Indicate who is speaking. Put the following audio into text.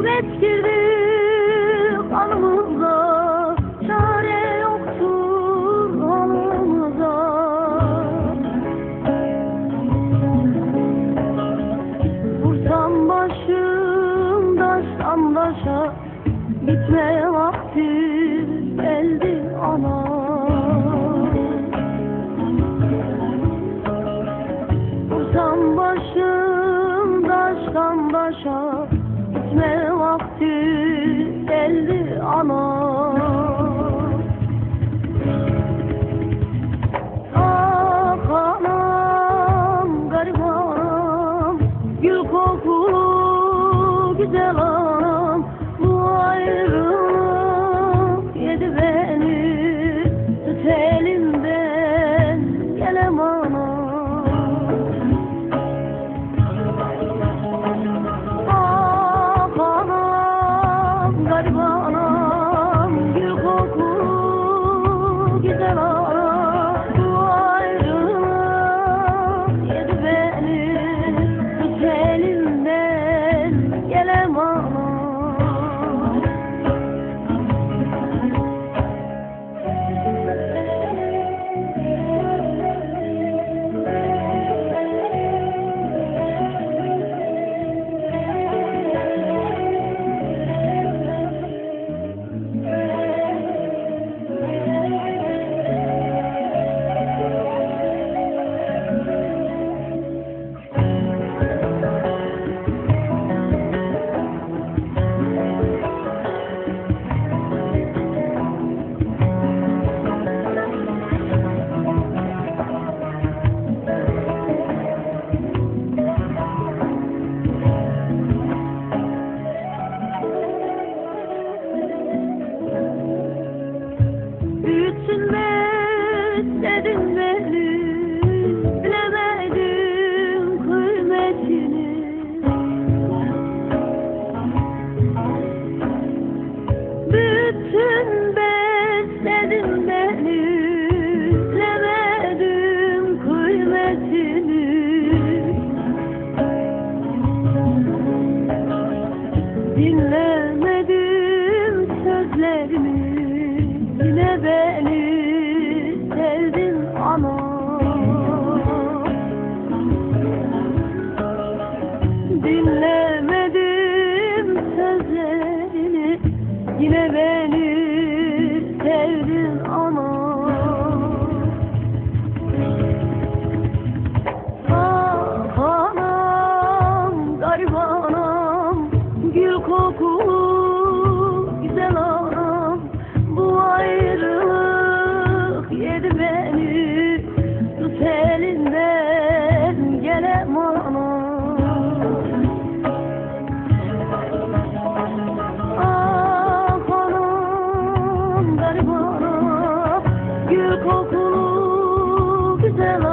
Speaker 1: Hasret girdi kanımıza Çare yoktur halımıza Vursam başım taştan başa Bitme vakti geldi ana. Vursam başım taştan başa geldi ana Ah anam Gül kokulu güzel anam. Bu ayrılık Dinlemedim sözlerimi. Yine beni sevdin ana Dinlemedim sözlerini. Yine beni still